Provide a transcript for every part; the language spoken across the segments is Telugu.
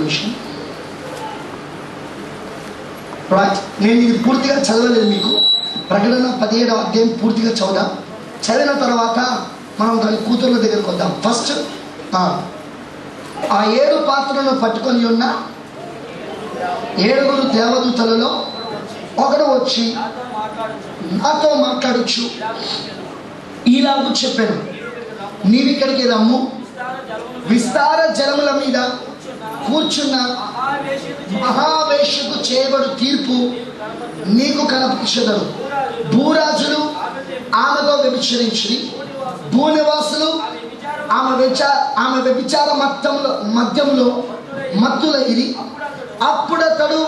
కమిషన్ నేను ఇది పూర్తిగా చదవలేదు మీకు. ప్రకటన పదిహేడవ అధ్యాయం పూర్తిగా చదువుదాం. చదివిన తర్వాత మనం దాని కూతుర్ల దగ్గరకు వద్దాం. ఫస్ట్ ఆ ఏడు పాత్రలను పట్టుకొని ఉన్న ఏడుగురు దేవదూతలలో ఒకడు వచ్చి నాతో మాట్లాడచ్చు. ఇలాగూ చెప్పాను. నీవిక్కడికి రమ్ము. విస్తార జలముల మీద కూర్చున్న మహావేషకు చేయబడు తీర్పు నీకు కనపరచదరు. భూరాజులు ఆమెతో వ్యభిచరించి భూనివాసులు ఆమె విచార ఆమె వ్యభిచార మత్తంలో మద్యంలో మత్తులైరి. అప్పుడతడు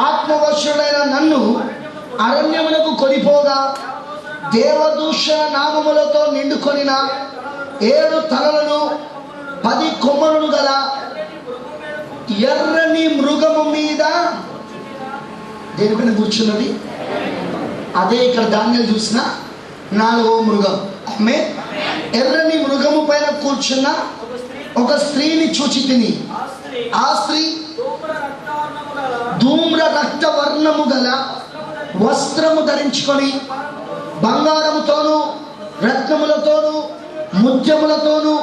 ఆత్మవశుడైన నన్ను అరణ్యములకు కొనిపోగా దేవదూషణ నామములతో నిండుకొనిన ఏడు తలలను పది కొమ్మలను గల ఎర్రని మృగము మీద దేనిపైన కూర్చున్నది? అదే ఇక్కడ ధాన్యాలు చూసిన నాలుగో మృగం. ఆమె ఎర్రని మృగము పైన కూర్చున్న ఒక స్త్రీని చూచి తిని ఆ స్త్రీ ధూమ్ర రక్త వర్ణము గల వస్త్రము ధరించుకొని బంగారముతోను రత్నములతోను ముత్యములతోనూ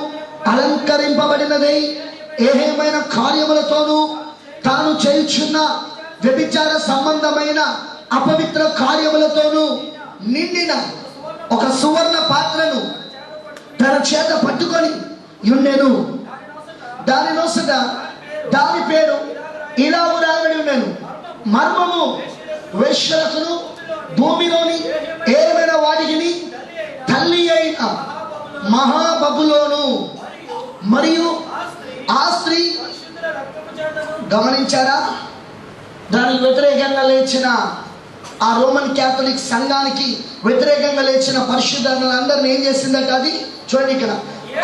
అలంకరింపబడినదై ఏహేమైన కార్యములతోనూ తాను చేయుచున్న వ్యభిచార సంబంధమైన అపవిత్ర కార్యములతోనూ నిండిన ఒక సువర్ణ పాత్రను తన చేత పట్టుకొని ఉండేను దాని నొసట దాని పేరు ఇలా రాయబడి ఉండేను మర్మము వేశ్యలకును భూమిలోని ఏమైనా వాటికి తల్లి అయిన మహాబబులోను మరియు ఆ స్త్రీ గమనించారా? దానికి వ్యతిరేకంగా లేచిన ఆ రోమన్ క్యాథలిక్ సంఘానికి వ్యతిరేకంగా లేచిన పరిశుద్ధులందరిని ఏం చేసిందట అది? చూడండి ఇక్కడ.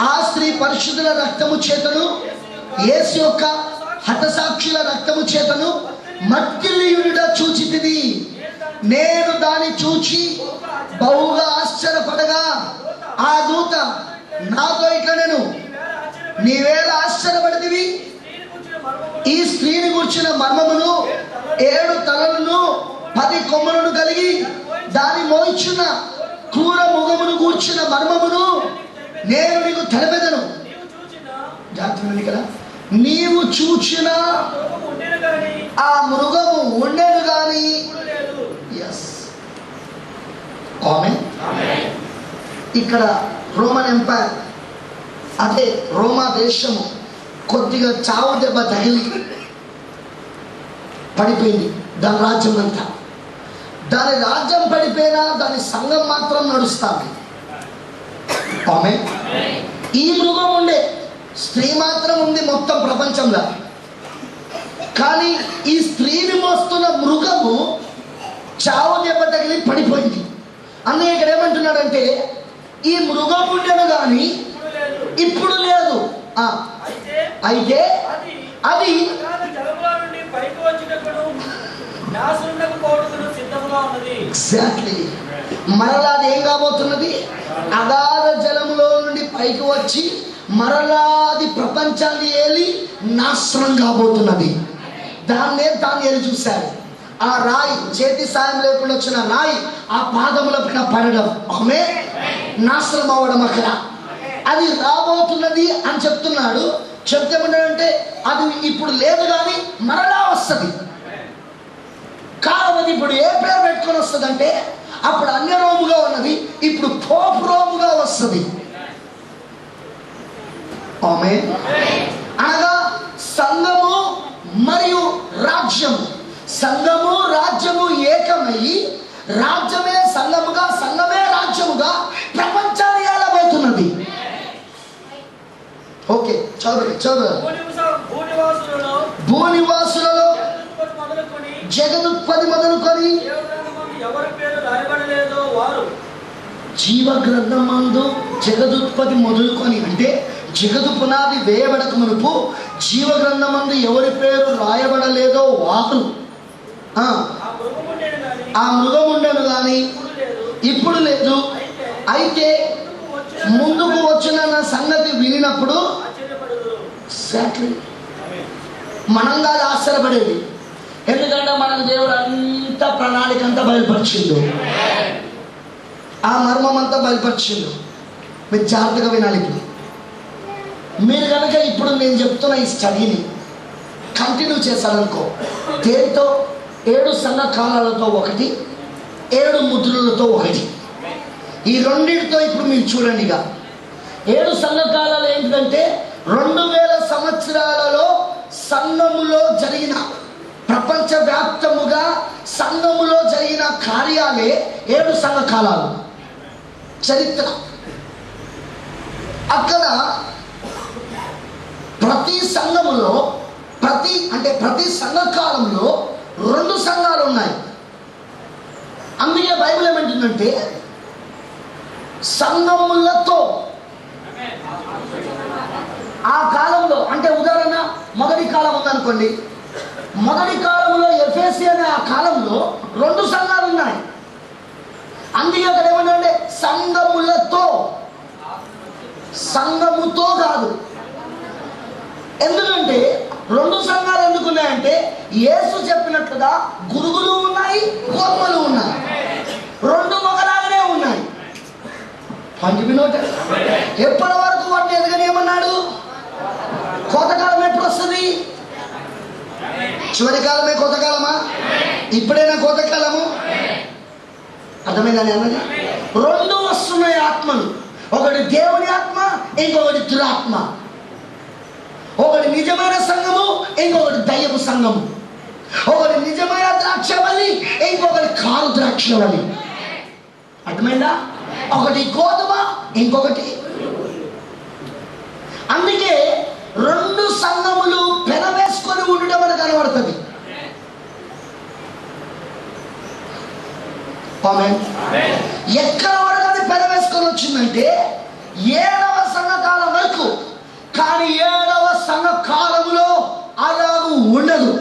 ఆ స్త్రీ పరిశుద్ధుల రక్తము చేతను యేసు యొక్క హతసాక్షుల రక్తము చేతను మట్టిలియుడ చూచితిది నేను దాన్ని చూచి బహుగా ఆశ్చర్యపడగా ఆ దూత నాతో ఇట్లా నేను నీవేళ ఆశ్చర్యపడితివి? ఈ స్త్రీని కూర్చున్న మర్మమును ఏడు తలలను పది కొమ్మలను కలిగి దాని మోయిచున్న క్రూర ముఖమును కూర్చున్న మర్మమును నేను నీకు తెలిపెదను. జాగ్రత్త ఇక్కడ. నీవు చూచిన ఆ మృగము ఉండేది కానీ ఎస్ ఆమె ఇక్కడ రోమన్ ఎంపైర్ అదే రోమా దేశము కొద్దిగా చావు దెబ్బ తగిలి పడిపోయింది. దాని రాజ్యం అంతా దాని రాజ్యం పడిపోయినా దాని సంఘం మాత్రం నడుస్తుంది. ఆమె. ఈ మృగం ఉండే. స్త్రీ మాత్రం ఉంది మొత్తం ప్రపంచంలో. కానీ ఈ స్త్రీని మోస్తున్న మృగము చావు దెబ్బ తగిలి పడిపోయింది. అన్నయ్య ఇక్కడ ఏమంటున్నాడంటే ఈ మృగం ఉండను కానీ ఇప్పుడు లేదు. అయితే అది ఎగ్జాక్ట్లీ మరలా అది ఏం కాబోతున్నది? అగాధ జలములో నుండి పైకి వచ్చి మరలా అది ప్రపంచాన్ని ఏలి నాశనం కాబోతున్నది. దాన్నే దాన్ని ఏలి చూశారు. ఆ రాయి చేతి సాయం లేకుండా వచ్చిన రాయి ఆ పాదముల పైన పడడం. ఆమె నాశనం అవ్వడం అక్కడ. అది రాబోతున్నది అని చెప్తున్నాడు. చెప్తేమంటాడంటే అది ఇప్పుడు లేదు కానీ మరలా వస్తుంది. కాలం ఇప్పుడు ఏ పేరు పెట్టుకొని వస్తుంది అంటే అప్పుడు అన్య రోముగా ఉన్నది ఇప్పుడు పోపు రోముగా వస్తుంది. ఆమె అనగా సంఘము మరియు రాజ్యము. సంఘము రాజ్యము ఏకమై రాజ్యమే సంఘముగా సంఘమే రాజ్యముగా ప్రపంచ ఓకే చదువు చదువు భూనివాసులలో జగదుత్పత్తి మొదలుకొని జీవ గ్రంథమందు జగదుత్పత్తి మొదలుకొని అంటే జగదు పునాది వేయబడక మునుపు జీవ గ్రంథమందు ఎవరి పేరు రాయబడలేదో వారు. ఆ, మృగం ఉండను కానీ ఇప్పుడు లేదు. అయితే ముందుకు వచ్చిన నా సంగతి వినినప్పుడు మనం కాదు ఆశ్చర్యపడేది. ఎందుకంటే మనకు దేవుడు అంత ప్రణాళిక అంతా బయలుపరిచిండు. ఆ మర్మం అంతా బయలుపరిచిండు. మీరు జాగ్రత్తగా వినాలి ఇప్పుడు. మీరు కనుక ఇప్పుడు నేను చెప్తున్న ఈ స్టడీని కంటిన్యూ చేశారనుకో దేంతో ఏడు సంఘ కాలాలతో ఒకటి ఏడు ముద్రలతో ఒకటి. ఈ రెండింటితో ఇప్పుడు మీరు చూడండి ఇక. ఏడు సంఘకాలాలు ఏంటంటే రెండు వేల సంవత్సరాలలో సంఘములో జరిగిన ప్రపంచవ్యాప్తముగా సంఘములో జరిగిన కార్యాలే ఏడు సంఘకాలాలు. చరిత్ర. అక్కడ ప్రతి సంఘములో ప్రతి అంటే ప్రతి సంఘకాలంలో రెండు సంఘాలు ఉన్నాయి అందుకే బైబిల్ ఏమంటుందంటే సంఘములతో. ఆ కాలంలో అంటే ఉదాహరణ మొదటి కాలం ఉందనుకోండి. మొదటి కాలంలో ఎఫ్ఎస్సి అనే ఆ కాలంలో రెండు సంఘాలు ఉన్నాయి. అందుకే అక్కడ ఏమంటే సంఘములతో. సంఘముతో కాదు. ఎందుకంటే రెండు సంఘాలు ఎందుకున్నాయంటే యేసు చెప్పినట్లుగా గురుగులు ఉన్నాయి గొప్పలు ఉన్నాయి. రెండు మొగలాగానే పంచిమినోట ఎప్పటి వరకు వాటిని ఎదగనేమన్నాడు కోతకాలం ఎప్పుడు వస్తుంది? చివరి కాలమే కోతకాలమా? ఇప్పుడైనా కోతకాలము? అర్థమైందని అన్నది? రెండు వస్తున్నాయి ఆత్మలు. ఒకటి దేవుని ఆత్మ ఇంకొకటి దురాత్మ. ఒకటి నిజమైన సంఘము ఇంకొకటి దయ్యపు సంఘము. ఒకటి నిజమైన ద్రాక్షవల్లి ఇంకొకటి కారు ద్రాక్షవల్లి. అర్థమైందా? ఒకటి గోధుమ ఇంకొకటి అందుకే రెండు సంఘములు పెనవేసుకొని ఉండడం అని కనబడుతుంది. ఎక్కడ వరకు అది పెనవేసుకొని వచ్చిందంటే ఏడవ సంఘకాలం వరకు. కానీ ఏడవ సంఘ కాలములో అలాగూ ఉండదు.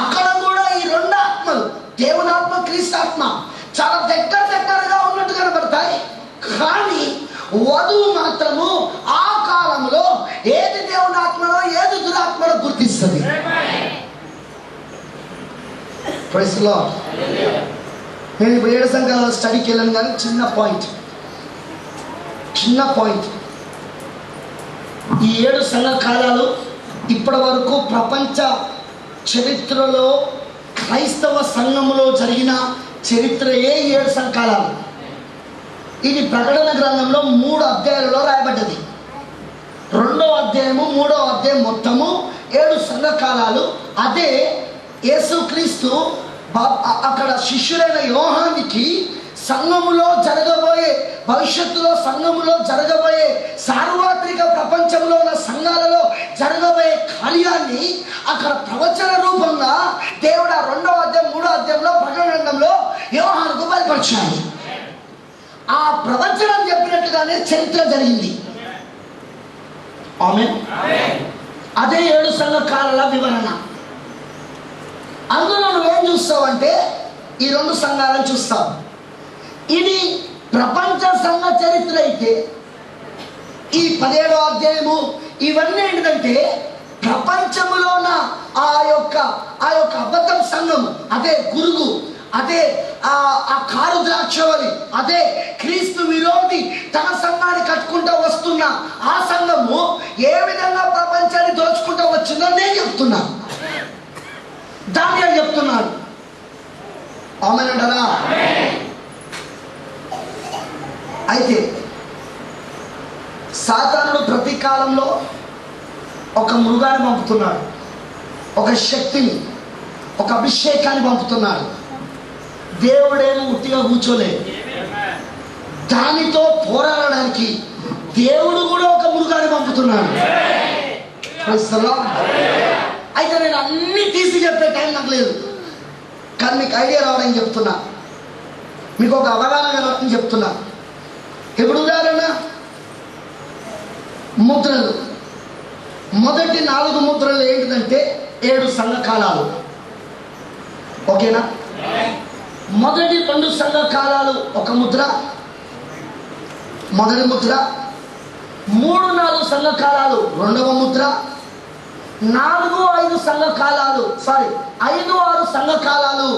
అక్కడ కూడా ఈ రెండు ఆత్మలు దేవుని క్రీస్తాత్మ చాలా దగ్గర దగ్గరగా ఉన్నట్టు కనబడతాయి. కానీ వధువు మాత్రము ఆ కాలంలో ఏది దేవుని ఆత్మలో ఏది దురాత్మలో గుర్తిస్తుంది. Praise నేను ఇప్పుడు ఏడు సంఘాల స్టడీకి వెళ్ళాను కానీ చిన్న పాయింట్ చిన్న పాయింట్ ఈ ఏడు సంఘ కాలాలు ఇప్పటి వరకు ప్రపంచ చరిత్రలో క్రైస్తవ సంఘములో జరిగిన చరిత్రయే ఏడు సంకాలాలు. ఇది ప్రకటన గ్రంథంలో మూడు అధ్యాయాలలో రాయబడ్డది. రెండో అధ్యాయము మూడో అధ్యాయం మొత్తము ఏడు సంఘకాలాలు. అదే యేసుక్రీస్తు అక్కడ శిష్యులైన యోహానికి సంఘములో జరగబోయే భవిష్యత్తులో సంఘములో జరగబోయే సార్వత్రిక ప్రపంచంలో ఉన్న సంఘాలలో జరగబోయే కార్యాన్ని అక్కడ ప్రవచన రూపంగా దేవుడు ఆ రెండో అధ్యాయం మూడో అధ్యాయంలో ప్రకటన గ్రంథంలో యోహానుకు ఆ ప్రవచనం చెప్పినట్టుగానే చరిత్ర జరిగింది. ఆమె అదే ఏడు సంఘ వివరణ. అందులో నువ్వేం చూస్తావు అంటే ఈ రెండు సంఘాలను చూస్తావు. ఇది ప్రపంచ సంఘ చరిత్ర అయితే ఈ పదిహేడో అధ్యాయము ఇవన్నీ ఏంటంటే ప్రపంచములోన ఆ యొక్క ఆ యొక్క అబద్ధం సంఘం అదే గురుగు అదే ఆ కారు ద్రాక్షవలి అదే క్రీస్తు విరోధి తన సంఘాన్ని కట్టుకుంటూ వస్తున్న ఆ సంఘము ఏ విధంగా ప్రపంచాన్ని దోచుకుంటూ వచ్చిందో నేను చెప్తున్నాను. దాన్ని అని చెప్తున్నాడు అయితే సాతానుడు ప్రతి కాలంలో ఒక మృగాన్ని పంపుతున్నాడు. ఒక శక్తిని ఒక అభిషేకాన్ని పంపుతున్నాడు. దేవుడేమో ఉట్టిగా కూర్చోలేదు దానితో పోరాడడానికి దేవుడు కూడా ఒక మృగాన్ని పంపుతున్నాడు. అయితే నేను అన్ని తీసి చెప్పే టైం నాకు లేదు. కానీ మీకు ఐడియా రావడానికి చెప్తున్నా. మీకు ఒక అవగాహన కలగని చెప్తున్నా. ఇప్పుడు ఉదాహరణ? ముద్రలు. మొదటి నాలుగు ముద్రలు ఏంటిదంటే ఏడు సంఘకాలాలు. ఓకేనా? మొదటి రెండు సంఘ కాలాలు ఒక ముద్ర మొదటి ముద్ర. మూడు నాలుగు సంఘ కాలాలు రెండవ ముద్ర. నాలుగు ఐదు సంఘ కాలాలు సారీ ఐదు ఆరు సంఘ కాలాలు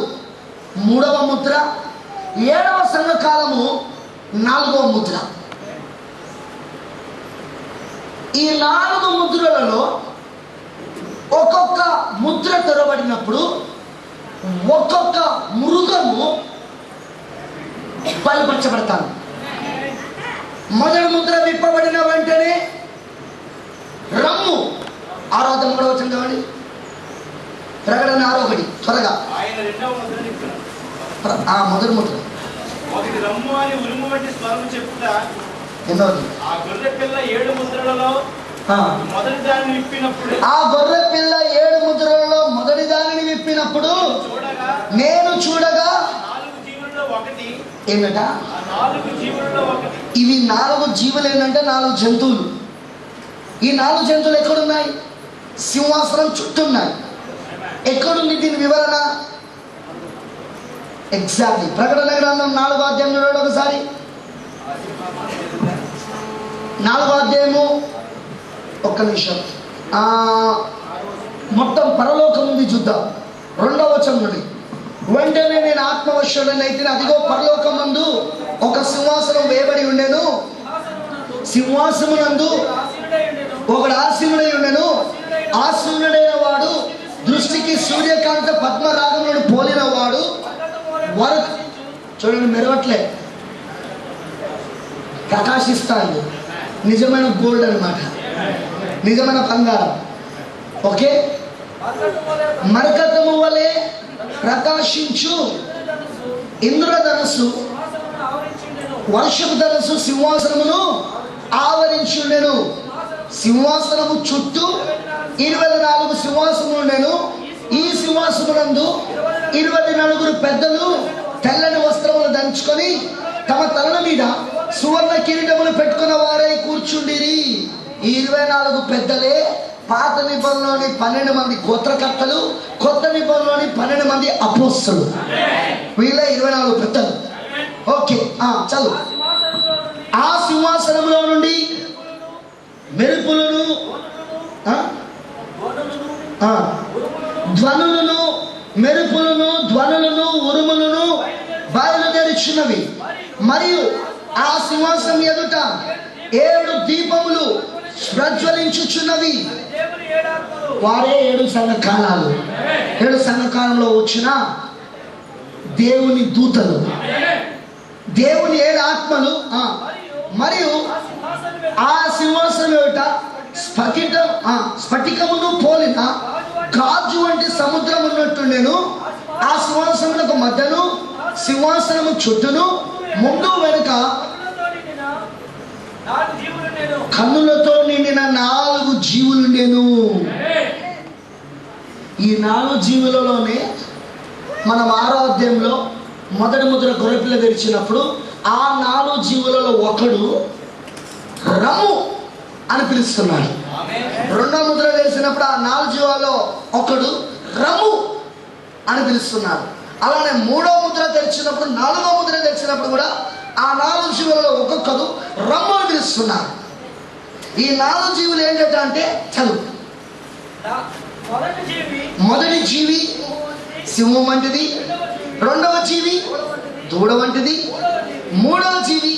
మూడవ ముద్ర. ఏడవ సంఘ కాలము నాలుగవ ముద్ర. ఈ నాలుగు ముద్రలలో ఒక్కొక్క ముద్ర తెరబడినప్పుడు ఒక్కొక్క మృగము బయలుపరచబడతాను మొదటి ముద్ర విప్పబడిన వెంటనే రమ్ము. ఆరాధన కూడా వచ్చింది కావండి ప్రకటన ఆరో ఒకటి త్వరగా ఆ మొదటి ముద్ర. ఒకటి రమ్ము అని ఉరుము వంటి స్వరం ఎన్నోది ఆ గొర్రె పిల్ల ఏడు ముద్రలలో. మొదటి దాన్ని విప్పినప్పుడు. ఆ గొర్రె పిల్ల ఏడు ముద్రలలో మొదటి దానిని విప్పినప్పుడు నేను చూడగా ఏమిట? ఇవి నాలుగు జీవులు ఏంటంటే నాలుగు జంతువులు. ఈ నాలుగు జంతువులు ఎక్కడున్నాయి? సింహాసనం చుట్టూ ఉన్నాయి. ఎక్కడుంది దీని వివరణ? ఎగ్జాక్ట్లీ ప్రకటన గ్రంథం నాలుగో అధ్యాయం చూడండి ఒకసారి. నాలుగో అధ్యాయము ఒక్క నిమిషం. మొత్తం పరలోకం ఉంది చూద్దాం రెండవ వచనం వెంటనే నేను ఆత్మవశ్యుడనైతే అదిగో పరలోకం ముందు ఒక సింహాసనం వేయబడి ఉండేను. సింహాసమునందు ఒకడు ఆసీనుడై ఉండెను. ఆసీనుడైన వాడు దృష్టికి సూర్యకాంత పద్మరాగములను పోలిన వాడు. వర చూడండి మెరవట్లే. ప్రకాశిస్తాను నిజమైన గోల్డ్ అనమాట నిజమైన బంగారం. ఓకే? వలె మరకతము వలె ప్రకాశించు ఇంద్రధనస్సు వర్షపు ధనస్సు సింహాసనమును ఆవరించుండెను. సింహాసనము చుట్టూ ఇరవై నాలుగు సింహాసనములు ఉండెను. ఈ సింహాసమునందు ఇరవై నలుగురు పెద్దలు తెల్లని వస్త్రములు దంచుకొని తమ తలల మీద సువర్ణ కిరీటములు పెట్టుకున్న వారై కూర్చుండిరి. ఈ ఇరవై నాలుగు పెద్దలే పాత నిబంధనలోని పన్నెండు మంది గోత్రకర్తలు కొత్త నిబంధనలోని పన్నెండు మంది అపోస్తులు. వీళ్ళ ఇరవై నాలుగు పెద్దలు. ఓకే ఆ, చదువు. ఆ సింహాసనములో నుండి సింహాసనంలో నుండి మెరుపులను ధ్వనులను, ధ్వనులను మెరుపులను ధ్వనులను ఉరుములను బయలుదేరుచున్నవి. మరియు ఆ సింహాసనం ఎదుట ఏడు దీపములు ప్రజ్వలించుచున్నవి. వారే ఏడు సంఘ కాలాలు. ఏడు సంఘ కాలంలో వచ్చిన దేవుని దూతలు. దేవుని ఏడు ఆత్మలు ఆ, మరియు ఆ సింహాసనం ఏమిట? స్ఫటికం ఆ, స్ఫటికమును పోలిన గాజు వంటి సముద్రం ఉన్నట్టు నేను ఆ సింహాసనములకు మధ్యను సింహాసనము చుట్టూను ముందు వెనుక కన్నులతో నిండిన నాలుగు జీవులు నేను. ఈ నాలుగు జీవులలోనే మనం ఆరాధ్యంలో మొదటి ముద్ర గొర్రెపిల్ల తెరిచినప్పుడు ఆ నాలుగు జీవులలో ఒకడు రము అని పిలుస్తున్నాడు. రెండో ముద్ర తెరిచినప్పుడు ఆ నాలుగు జీవాల్లో ఒకడు రము అని పిలుస్తున్నాడు. అలానే మూడో ముద్ర తెరిచినప్పుడు నాలుగో ముద్ర తెరిచినప్పుడు కూడా ఆ నాలుగు జీవులలో ఒక్కొక్కడు రమ్ము అని పిలుస్తున్నారు. ఈ నాలుగు జీవులు ఏంటంటే అంటే చదువు. మొదటి జీవి సింహం వంటిది రెండవ జీవి దూడ వంటిది మూడవ జీవి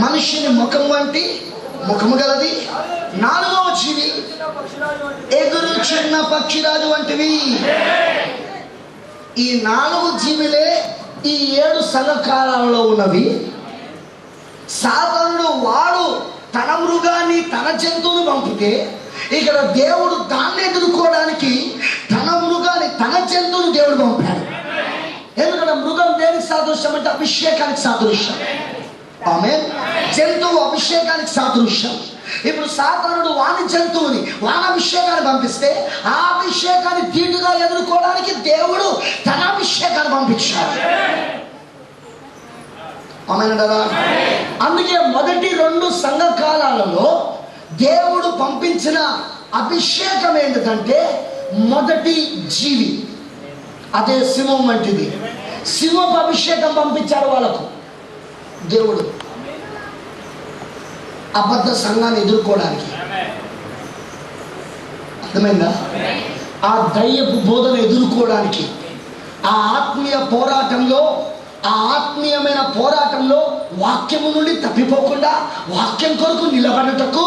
మనుష్యుని ముఖం వంటి ముఖము గలది నాలుగవ జీవి ఎగురు చిన్న పక్షిరాజు వంటివి ఈ నాలుగు జీవులే ఈ ఏడు సంఘకాలంలో ఉన్నవి సాధారణుడు వాడు తన మృగాన్ని తన జంతువును పంపితే ఇక్కడ దేవుడు దాన్ని ఎదుర్కోవడానికి తన మృగాన్ని తన జంతువును దేవుడు పంపాడు. ఎందుకంటే మృగం దేనికి సాదృశ్యం అంటే అభిషేకానికి సాదృశ్యం. ఆమె జంతువు అభిషేకానికి సాదృశ్యం. ఇప్పుడు సాధారణుడు వాణి జంతువుని వాని అభిషేకాన్ని పంపిస్తే ఆ అభిషేకాన్ని తీటుగా ఎదుర్కోవడానికి దేవుడు తన అభిషేకాన్ని పంపించాడు. ఆమెనంటారా అందుకే మొదటి రెండు సంఘ కాలాలలో దేవుడు పంపించిన అభిషేకం ఏంటంటే మొదటి జీవి. అదే సింహం వంటిది. సింహపు అభిషేకం పంపించారు వాళ్ళకు. దేవుడు. అబద్ధ సంఘాన్ని ఎదుర్కోవడానికి. అర్థమైందా? ఆ దయ్యపు బోధన ఎదుర్కోవడానికి. ఆ ఆత్మీయ పోరాటంలో ఆ ఆత్మీయమైన పోరాటంలో వాక్యము నుండి తప్పిపోకుండా వాక్యం కొరకు నిలబడటకు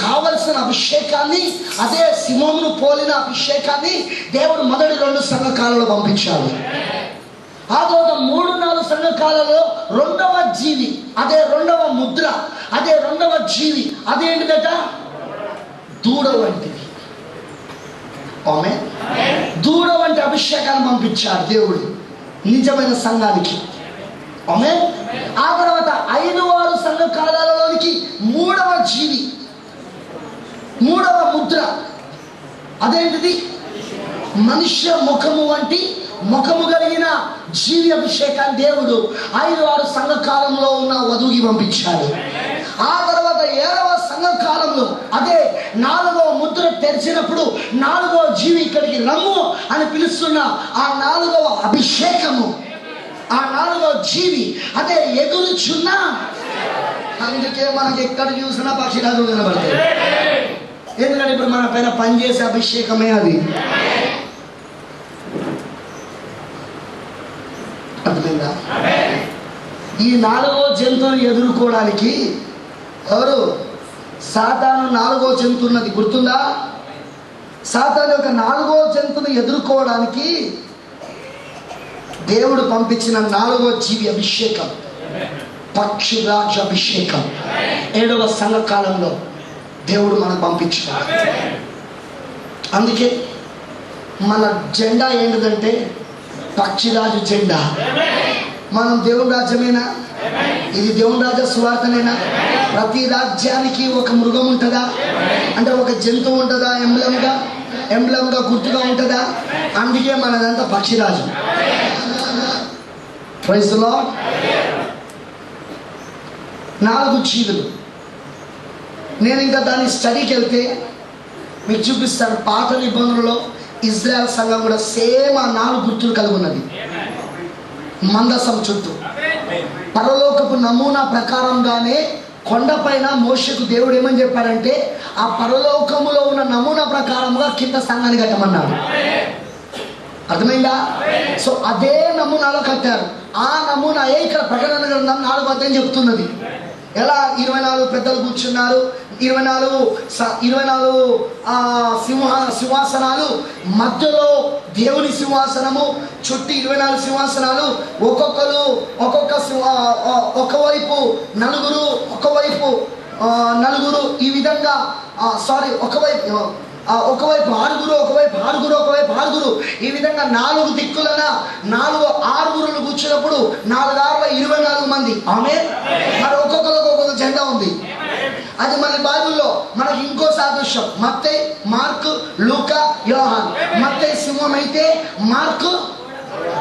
కావలసిన అభిషేకాన్ని అదే సింహమును పోలిన అభిషేకాన్ని దేవుడు మొదటి రెండు సంఘకాలలో పంపించాడు. ఆ తర్వాత మూడు నాలుగు సంఘకాలలో రెండవ జీవి అదే రెండవ ముద్ర అదే రెండవ జీవి అదేంటిదట? దూడ వంటిది. ఆమె దూడ వంటి అభిషేకాన్ని పంపించాడు దేవుడు. నిజమైన సంఘానికి. ఆమె ఆ తర్వాత ఐదు ఆరు సంఘ కాలాలలోనికి మూడవ జీవి మూడవ ముద్ర. అదేంటిది? మనుష్య ముఖము వంటి ముఖము కలిగిన జీవి అభిషేకాన్ని దేవుడు ఐదు ఆరు సంఘ కాలంలో ఉన్న వధువుకి పంపించాడు. ఆ తర్వాత ఏడవ సంఘకాలంలో అదే నాలుగవ ముద్ర తెరిచినప్పుడు నాలుగవ జీవి ఇక్కడికి రమ్ము అని పిలుస్తున్న ఆ నాలుగవ అభిషేకము. ఆ నాలుగవ జీవి అదే ఎగురుచున్నా అందుకే మనకి ఎక్కడ చూసినా పక్షిరాజు కనబడతాయి. ఎందుకంటే ఇప్పుడు మన పైన పనిచేసే అభిషేకమే అది. అర్థమైందా? ఈ నాలుగో జంతువుని ఎదుర్కోవడానికి ఎవరు? సాతాను నాలుగో చెంతున్నది గుర్తుందా? సాతాను యొక్క నాలుగో జంతువుని ఎదుర్కోవడానికి దేవుడు పంపించిన నాలుగో జీవి అభిషేకం. పక్షిరాజ అభిషేకం. ఏడవ సంఘకాలంలో దేవుడు మనకు పంపించాడు అందుకే మన జెండా ఏంటిదంటే పక్షిరాజు జెండా. మనం దేవుడు రాజ్యమేనా? ఇది దేవుని రాజ్య సువార్తనేనా? ప్రతి రాజ్యానికి ఒక మృగం ఉంటుందా? అంటే ఒక జంతువు ఉంటుందా? ఎంబ్లంగా? ఎంబ్లంగా గుర్తుగా ఉంటుందా? అందుకే మనదంతా పక్షిరాజు. ప్రైజ్లో నాలుగు చీదులు నేను ఇంకా దాన్ని స్టడీకి వెళ్తే మీకు చూపిస్తాను పాత నిబంధనలో ఇజ్రాయెల్ సంఘం కూడా సేమ్ ఆ నాలుగు గుర్తులు కలిగి ఉన్నది. మందసం చుట్టూ. పరలోకపు నమూనా ప్రకారంగానే కొండపైన మోషకు దేవుడు ఏమని చెప్పాడంటే ఆ పరలోకములో ఉన్న నమూనా ప్రకారంగా కింద సంఘాన్ని కట్టమన్నాడు. అర్థమైందా? సో అదే నమూనాలో కట్టారు. ఆ నమూనాయే ఇక్కడ ప్రకటన గ్రంథం నాలుగు అధ్యాయం చెప్తున్నది? ఎలా ఇరవై నాలుగు పెద్దలు కూర్చున్నారు? ఇరవై నాలుగు స- ఇరవై నాలుగు సింహ సింహాసనాలు మధ్యలో దేవుని సింహాసనము చుట్టూ ఇరవై నాలుగు సింహాసనాలు ఒక్కొక్కరు ఒక్కొక్క సింహ ఒకవైపు నలుగురు ఒకవైపు నలుగురు ఈ విధంగా సారీ ఒకవైపు ఒకవైపు ఆరుగురు ఒకవైపు ఆరుగురు ఒకవైపు ఆరుగురు. ఈ విధంగా నాలుగు దిక్కులన నాలుగు ఆరుగురులు కూర్చున్నప్పుడు నాలుగు ఆరుల ఇరవై నాలుగు మంది. ఆమె మరి ఒక్కొక్కరికి ఒక్కొక్క జెండా ఉంది. అది మన బైబిల్లో మనకి ఇంకో సాదృశ్యం. మత్తై మార్క్ లూక యోహాన్. మత్తై సింహం అయితే మార్క్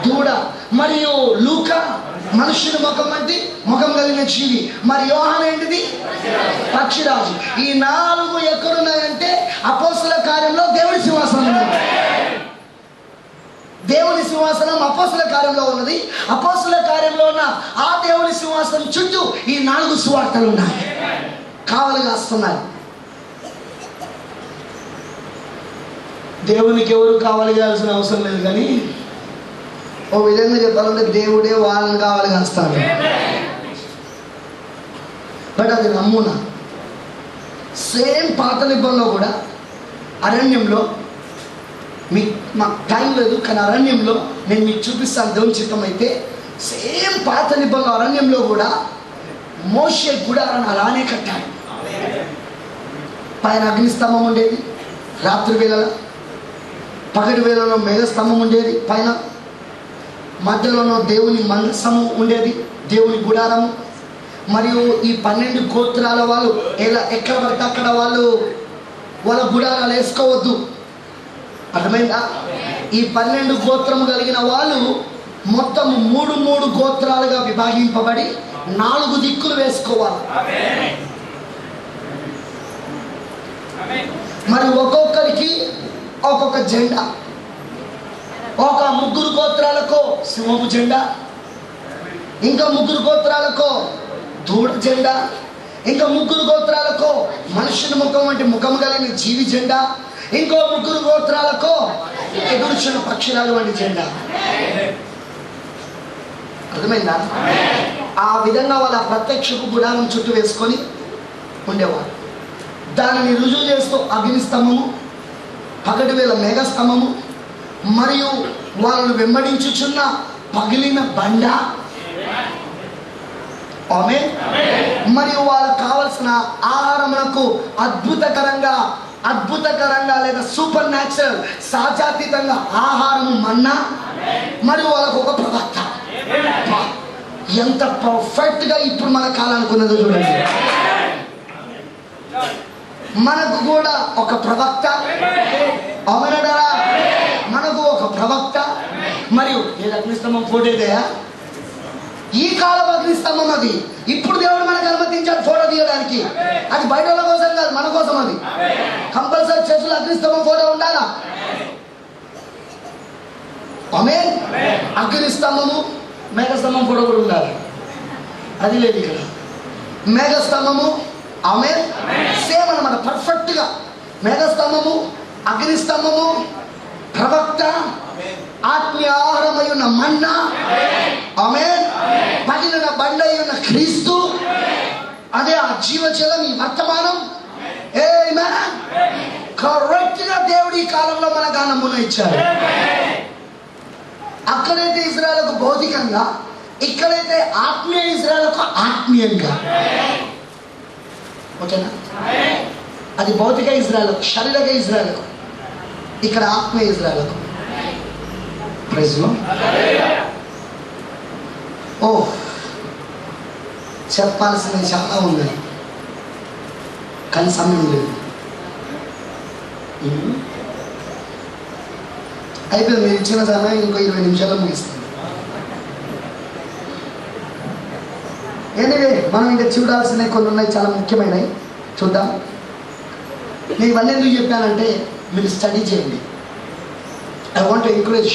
దూడ. మరియు లూక మనుషుని ముఖం అంటే ముఖం కలిగిన జీవి. మరి యోహన ఏంటిది? పక్షిరాజు. ఈ నాలుగు ఎక్కడున్నాయంటే అపోసుల కార్యంలో దేవుడి సింహాసనం ఉన్నది దేవుని సింహాసనం అపోసుల కార్యంలో ఉన్నది. అపోసుల కార్యంలో ఉన్న ఆ దేవుని సింహాసనం చుట్టూ ఈ నాలుగు సువార్తలు ఉన్నాయి. కావలి వస్తున్నాయి దేవునికి ఎవరు కావాలి కావాల్సిన అవసరం లేదు కానీ ఓ విధంగా చెప్పాలంటే దేవుడే వాళ్ళని కావాలి కాస్తాడు. బట్ అది నమూనా సేమ్ పాత నిబంధనలో కూడా అరణ్యంలో మీ మాకు టైం లేదు కానీ అరణ్యంలో నేను మీకు చూపిస్తాను దేవుని చిత్తం అయితే సేమ్ పాత నిబంధన అరణ్యంలో కూడా మోషే గుడారాన్ని అలానే కట్టాడు. పైన అగ్నిస్తంభం ఉండేది రాత్రి వేళలో పగటి వేళలో మేఘస్తంభం ఉండేది పైన మధ్యలోనో దేవుని మందసము ఉండేది దేవుని గుడారము. మరియు ఈ పన్నెండు గోత్రాల వాళ్ళు ఎలా ఎక్కడ పడితే అక్కడ వాళ్ళు వాళ్ళ గుడారాలు వేసుకోవద్దు. అర్థమైందా? ఈ పన్నెండు గోత్రము కలిగిన వాళ్ళు మొత్తం మూడు మూడు గోత్రాలుగా విభాగింపబడి నాలుగు దిక్కులు వేసుకోవాలి. మరి ఒక్కొక్కరికి ఒక్కొక్క జెండా. ఒక ముగ్గురు గోత్రాలకు సింహపు జెండా ఇంకా ముగ్గురు గోత్రాలకు దూడ జెండా ఇంకా ముగ్గురు గోత్రాలకు మనుషుని ముఖం వంటి ముఖం కలిగిన జీవి జెండా ఇంకో ముగ్గురు గోత్రాలకు ఎగురుచున్న పక్షిరాలు వంటి జెండా. అర్థమైందా? ఆ విధంగా వాళ్ళ ప్రత్యక్షకు గుడారం చుట్టూ వేసుకొని ఉండేవారు. దానిని రుజువు చేస్తూ అగ్ని స్తంభము పగటి వేల మేఘస్తంభము మరియు వాళ్ళను వెంబడించుచున్న పగిలిన బండ. ఆమె మరియు వాళ్ళకు కావలసిన ఆహారమునకు అద్భుతకరంగా అద్భుతకరంగా లేదా సూపర్ న్యాచురల్ సాజాతీతంగా ఆహారము మన్నా. మరియు వాళ్ళకు ఒక ప్రవక్త. ఎంత పర్ఫెక్ట్గా ఇప్పుడు మన కాలానికి ఉన్నదో చూడండి. మనకు కూడా ఒక ప్రవక్త. అవునడరా ఒక ప్రవక్త. మరియు ఏది అగ్నిస్తంభం ఫోటో ఇదయా ఈ కాలం అగ్నిస్తంభం అది. ఇప్పుడు దేవుడు మనకు అనుమతించాడు ఫోటో తీయడానికి. అది బయట కోసం కాదు మన కోసం అది. కంపల్సరీ చర్చలు అగ్నిస్తంభం ఫోటో ఉండాలా? ఆమె అగ్నిస్తంభము మేఘస్తంభం ఫోటో కూడా ఉండాలి. అది లేదు ఇక్కడ. మేఘస్తంభము ఆమె సేమ్ అనమాట పర్ఫెక్ట్గా. మేఘస్తంభము అగ్నిస్తంభము ప్రవక్త ఆత్మీయ ఆహారమై ఉన్న మన్నా ఆమె పగిలిన బండై ఉన్న క్రీస్తు అదే ఆ జీవజలం ఈ వర్తమానం. ఏ కరెక్ట్గా దేవుడు ఈ కాలంలో మన గానమున ఇచ్చారు అక్కడైతే ఇజ్రాయల్కు భౌతికంగా ఇక్కడైతే ఆత్మీయ ఇజ్రాయల్కు ఆత్మీయంగా. ఓకేనా? అది భౌతిక ఇజ్రాయల్ శరీరక ఇజ్రాయల్కు ఇక్కడ ఆత్మ ఇజ్రాయలకు ప్రైజ్లో ఓ చెప్పాల్సినవి చాలా ఉన్నాయి కానీ సమయం లేదు. Hmm? అయిపోయింది మీరు ఇచ్చిన సమయం ఇంకో ఇరవై నిమిషాల్లో ముగిస్తుంది. ఎనివే మనం ఇంకా చూడాల్సినవి కొన్ని ఉన్నాయి చాలా ముఖ్యమైనవి. చూద్దాం. నేను ఇవన్నీ ఎందుకు చెప్పానంటే మీరు స్టడీ చేయండి. ఐ వాంట్ ఎంకరేజ్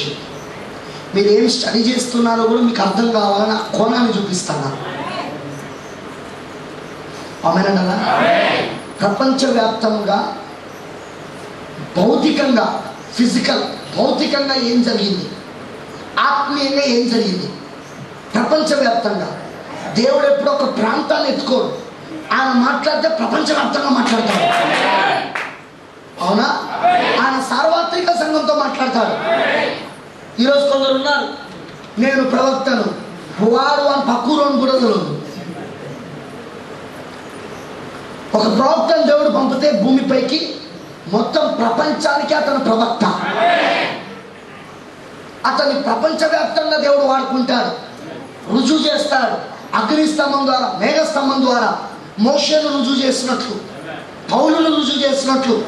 మీరు ఏం స్టడీ చేస్తున్నారో కూడా మీకు అర్థం కావాలని కోణాన్ని చూపిస్తాను. ఆమెనంటారా ప్రపంచవ్యాప్తంగా భౌతికంగా ఫిజికల్ భౌతికంగా ఏం జరిగింది? ఆత్మీయంగా ఏం జరిగింది? ప్రపంచవ్యాప్తంగా. దేవుడు ఎప్పుడు ఒక ప్రాంతాన్ని ఎత్తుకోడు. ఆయన మాట్లాడితే ప్రపంచవ్యాప్తంగా మాట్లాడతాడు. అవునా? పత్రికా సంఘంతో మాట్లాడతారు. ఈరోజు కొందరు ఉన్నారు. నేను ప్రవక్తను. వారు అని పక్కూరు అని కూడా తెలియదు ఒక ప్రవక్తను దేవుడు పంపితే భూమిపైకి మొత్తం ప్రపంచానికి అతను ప్రవక్త. అతన్ని ప్రపంచవ్యాప్తంగా దేవుడు వాడుకుంటాడు. రుజువు చేస్తాడు. అగ్నిస్తంభం ద్వారా మేఘస్తంభం ద్వారా మోషను రుజువు చేసినట్లు. పౌలును రుజువు చేసినట్లు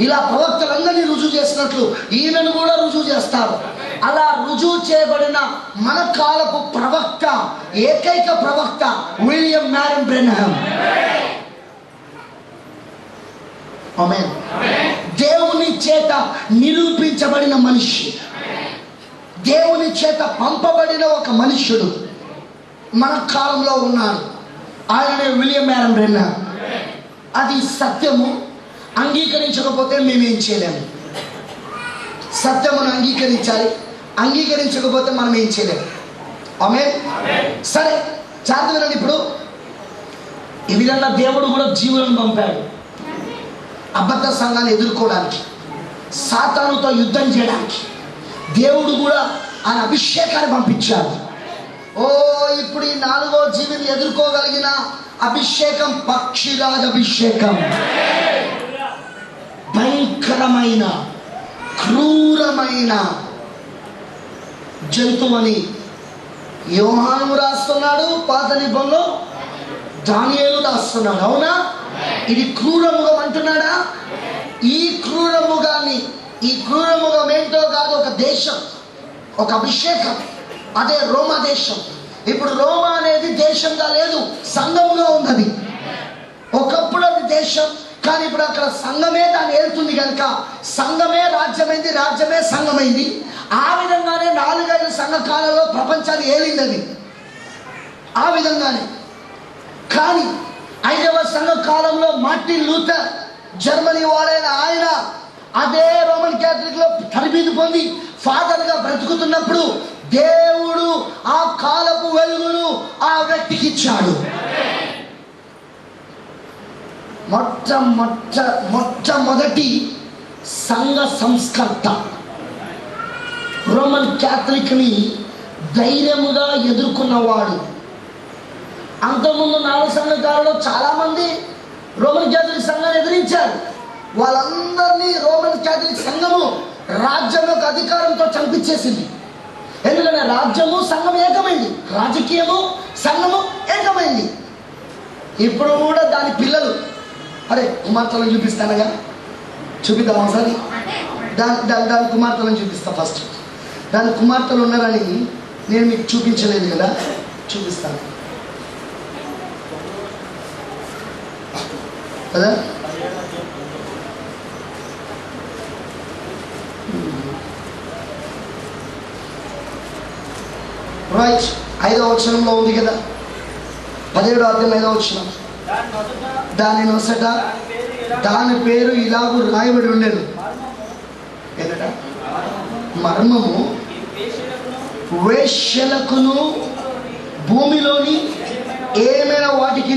ఇలా ప్రవక్తలందరినీ రుజువు చేసినట్లు ఈయనను కూడా రుజువు చేస్తారు. అలా రుజువు చేయబడిన మన కాలపు ప్రవక్త ఏకైక ప్రవక్త విలియం మ్యారన్ బ్రెన్హమ్. దేవుని చేత నిరూపించబడిన మనిషి దేవుని చేత పంపబడిన ఒక మనుష్యుడు మన కాలంలో ఉన్నాడు. ఆయననే విలియం మ్యారన్ బ్రెన్హమ్. అది సత్యము. అంగీకరించకపోతే మేమేం చేయలేము. సత్యమును అంగీకరించాలి. అంగీకరించకపోతే మనం ఏం చేయలేము ఆమె సరే జాగ్రత్త వినండి ఇప్పుడు. ఈ విధంగా దేవుడు కూడా జీవులను పంపాడు. అబద్ధ సంఘాన్ని ఎదుర్కోవడానికి సాతానుతో యుద్ధం చేయడానికి దేవుడు కూడా ఆయన అభిషేకాన్ని పంపించాడు. ఓ ఇప్పుడు ఈ నాలుగో జీవిని ఎదుర్కోగలిగిన అభిషేకం పక్షిరాజ అభిషేకం. భయంకరమైన క్రూరమైన జంతువని యోహాను రాస్తున్నాడు పాత నిబంధనలో దానియేలు రాస్తున్నాడు అవునా? ఇది క్రూరముగం అంటున్నాడా? ఈ క్రూరముగాన్ని ఈ క్రూరముగం ఏంటో కాదు ఒక దేశం ఒక అభిషేకం. అదే రోమా దేశం. ఇప్పుడు రోమా అనేది దేశంగా లేదు సంఘముగా ఉన్నది. ఒకప్పుడు అది దేశం కానీ ఇప్పుడు అక్కడ సంఘమే దాన్ని ఏలుతుంది కనుక సంఘమే రాజ్యమైంది రాజ్యమే సంఘమైంది. ఆ విధంగానే నాలుగైదు సంఘ కాలంలో ప్రపంచాన్ని ఏలింది అది ఆ విధంగానే. కానీ ఐదవ సంఘ కాలంలో మార్టిన్ లూథర్ జర్మనీ వాడైన ఆయన అదే రోమన్ క్యాథలిక్లో తరబీదు పొంది ఫాదర్గా బ్రతుకుతున్నప్పుడు దేవ ఆ వ్యక్తికి ఇచ్చాడు మొట్ట మొట్ట మొట్టమొదటి సంఘ సంస్కర్త. రోమన్ క్యాథలిక్ని ధైర్యముగా ఎదుర్కొన్నవాడు. అంతకుముందు నాలుగు సంఘకాలలో చాలామంది రోమన్ క్యాథలిక్ సంఘాన్ని ఎదిరించారు. వాళ్ళందరినీ రోమన్ క్యాథలిక్ సంఘము రాజ్యం యొక్క అధికారంతో చంపించేసింది. ఎందుకంటే రాజ్యము సంఘం ఏకమైంది. రాజకీయము సంఘము ఏకమైంది. ఇప్పుడు కూడా దాని పిల్లలు అరే కుమార్తెలను చూపిస్తానగా? చూపిద్దాం ఒకసారి? దాని దాని దాని కుమార్తెలను చూపిస్తా ఫస్ట్ దాని కుమార్తెలు ఉన్నారని నేను మీకు చూపించలేదు కదా? చూపిస్తాను. కదా? రైట్ ఐదవ వచనంలో ఉంది కదా. పదిహేడు అర్థం ఐదవ వచనం. దాని నొసట దాని పేరు ఇలా ఇలాగూ రాయబడి ఉండేది. మర్మము ఏంటట మర్మము. వేష్యలకును భూమిలోని ఏమైనా వాటికి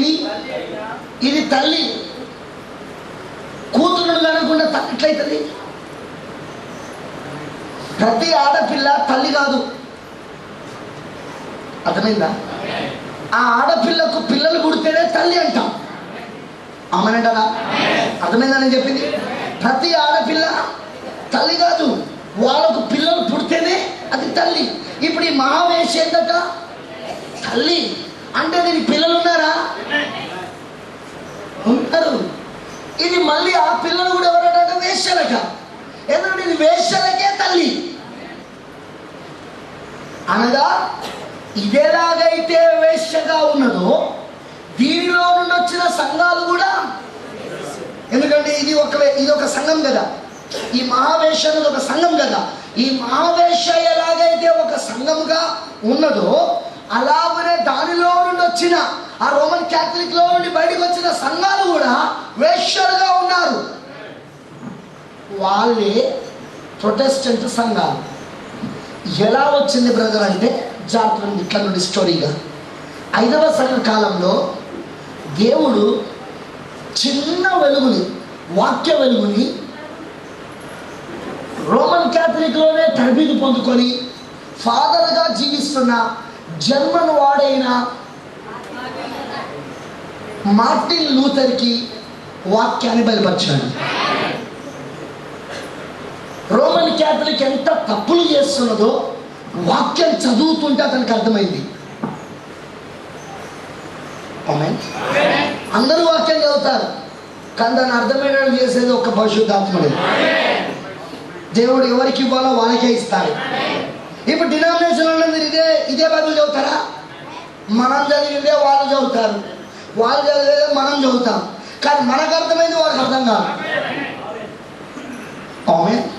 ఇది తల్లి. కూతురుడు కనకుండా తగ్గట్లయితుంది ప్రతి ఆడపిల్ల తల్లి కాదు. అర్థమైందా? ఆ ఆడపిల్లకు పిల్లలు పుడితేనే తల్లి అంటాం. అమ్మనంటారా అర్థమైందా నేను చెప్పింది? ప్రతి ఆడపిల్ల తల్లి కాదు వాళ్ళకు పిల్లలు పుడితేనే అది తల్లి. ఇప్పుడు ఈ మహావేశ ఏంటట తల్లి. అంటే దీనికి పిల్లలు ఉన్నారా? ఉంటారు ఇది మళ్ళీ ఆ పిల్లలు కూడా ఎవరంటే? వేశ్యలక ఎందుకంటే ఇది వేశ్యలకే తల్లి. అనగా ఇదేలాగైతే వేశ్యగా ఉన్నదో దీనిలో నుండి వచ్చిన సంఘాలు కూడా ఎందుకంటే ఇది ఒక ఇది ఒక సంఘం కదా. ఈ మహావేశ అనేది ఒక సంఘం కదా. ఈ మహావేశ ఎలాగైతే ఒక సంఘంగా ఉన్నదో అలాగనే దానిలో నుండి వచ్చిన ఆ రోమన్ క్యాథలిక్లో నుండి బయటకు వచ్చిన సంఘాలు కూడా వేశ్యలుగా ఉన్నారు. వాళ్ళే ప్రొటెస్టెంట్ సంఘాలు. ఎలా వచ్చింది బ్రదర్ అంటే జాతులను ఇట్లా నుండి స్టోరీగా ఐదవ సంఘ కాలంలో దేవుడు చిన్న వెలుగుని వాక్య వెలుగుని రోమన్ క్యాథలిక్లోనే తరబీదు పొందుకొని ఫాదర్గా జీవిస్తున్న జర్మన్ వాడైన మార్టిన్ లూథర్కి వాక్యాన్ని బయలుపరిచాడు. రోమన్ క్యాథలిక్ ఎంత తప్పులు చేస్తున్నదో వాక్యం చదువుతుంటే అతనికి అర్థమైంది. అందరూ వాక్యం చదువుతారు కానీ దాన్ని అర్థమయ్యేటట్టు చేసేది ఒక పరిశుద్ధాత్ముడే. దేవుడు ఎవరికి ఇవ్వాలో వాళ్ళకే ఇస్తారు ఇప్పుడు డినామినేషన్లో మీరు ఇదే ఇదే బైబిల్ చదువుతారా? మనం చదివిందే వాళ్ళు చదువుతారు. వాళ్ళు చదివేదే మనం చదువుతాం. కానీ మనకు అర్థమైంది వాళ్ళకి అర్థం కాదు. ఆమేన్.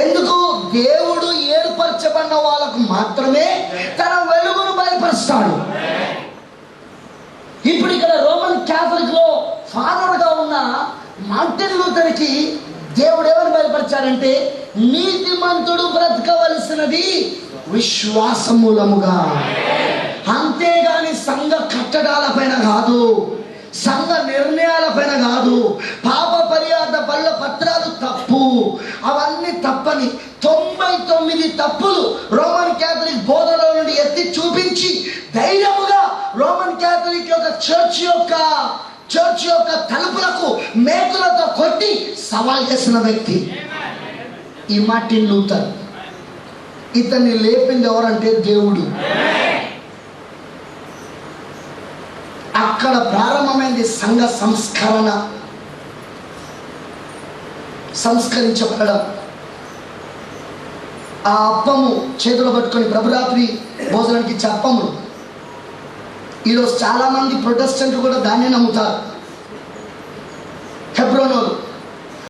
ఎందుకు? దేవుడు ఏర్పరచబడిన వాళ్ళకు మాత్రమే తన వెలుగును బయలుపరుస్తాడు. ఇప్పుడు ఇక్కడ రోమన్ క్యాథలిక్లో ఫాదర్గా ఉన్న మార్టిన్ లూథర్కి దేవుడు ఎవరు బయలుపరిచాడంటే నీతిమంతుడు బ్రతకవలసినది విశ్వాసమూలముగా అంతేగాని సంఘ కట్టడాల పైన కాదు సంఘ నిర్ణయాల పైన కాదు పాప పర్యాద బల్ల పత్రాలు తప్పు అవన్నీ తప్పని తొంభై తొమ్మిది తప్పులు రోమన్ క్యాథలిక్ బోధలో నుండి ఎత్తి చూపించి ధైర్యముగా రోమన్ క్యాథలిక్ యొక్క చర్చ్ యొక్క చర్చ్ యొక్క తలుపులకు మేకులతో కొట్టి సవాల్ చేసిన వ్యక్తి ఈ మార్టిన్ లూథర్. ఇతన్ని లేపింది ఎవరంటే దేవుడు. అక్కడ ప్రారంభమైంది సంఘ సంస్కరణ. సంస్కరించబడడం. ఆ అప్పము చేతులు పట్టుకొని ప్రభురాత్రి భోజనానికి ఇచ్చే అప్పములు. ఈరోజు చాలామంది ప్రొటెస్టెంట్లు కూడా దాన్ని నమ్ముతారు. హెబ్రోనోలు.